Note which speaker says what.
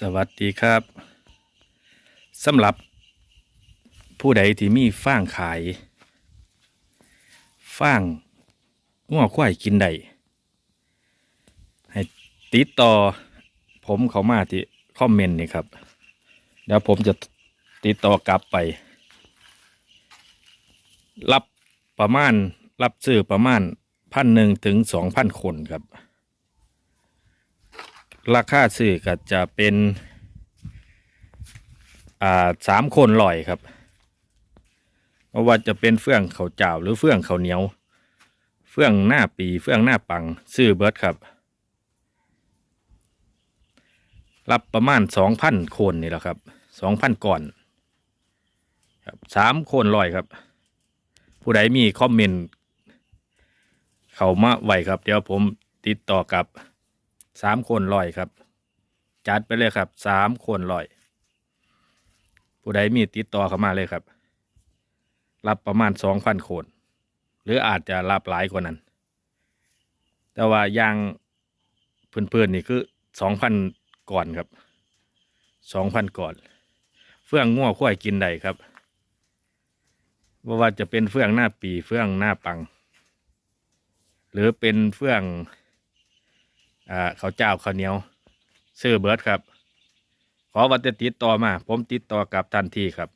Speaker 1: สวัสดีครับสำหรับผู้ใดที่มีฟางขายฟางง้อควายกินได้ให้ติดต่อผมเขามาที่คอมเมนต์นี่ครับ เดี๋ยวผมจะติดต่อกลับไป รับประมาณรับซื้อประมาณพันหนึ่งถึงสองพันคนครับ ราคาซื้อก็จะเป็น อ่าสามคนลอยครับเพราะว่าจะเป็นเฟื่องเขาเจ้าหรือเฟื่องเขาเหนียว เฟื่องหน้าปีเฟื่องหน้าปังซื้อเบิร์ดครับ รับประมาณสองพันคนนี่แหละครับสองพันก่อนครับสามคนลอยครับ ผู้ใดมีคอมเมนต์เขามาไวครับ เดี๋ยวผมติดต่อกับ สามคนลอยครับ จัดไปเลยครับสามคนลอย ผู้ใดมีติดต่อเข้ามาเลยครับ รับประมาณสองพันคน หรืออาจจะรับหลายกว่านั้น แต่ว่าอย่างเพื่อนๆนี่คือสองพันก่อนครับสองพันก่อน เฟื่องง่วควายกินได้ครับว่าว่าจะเป็นเฟื่องหน้าปีเฟื่องหน้าปัง หรือเป็นเฟื่อง อ่าข้าเจ้าข้าวเหนียวซื้อเบิร์ดครับ ขอวัตติดต่อมา ผมติดต่อกับทันทีครับ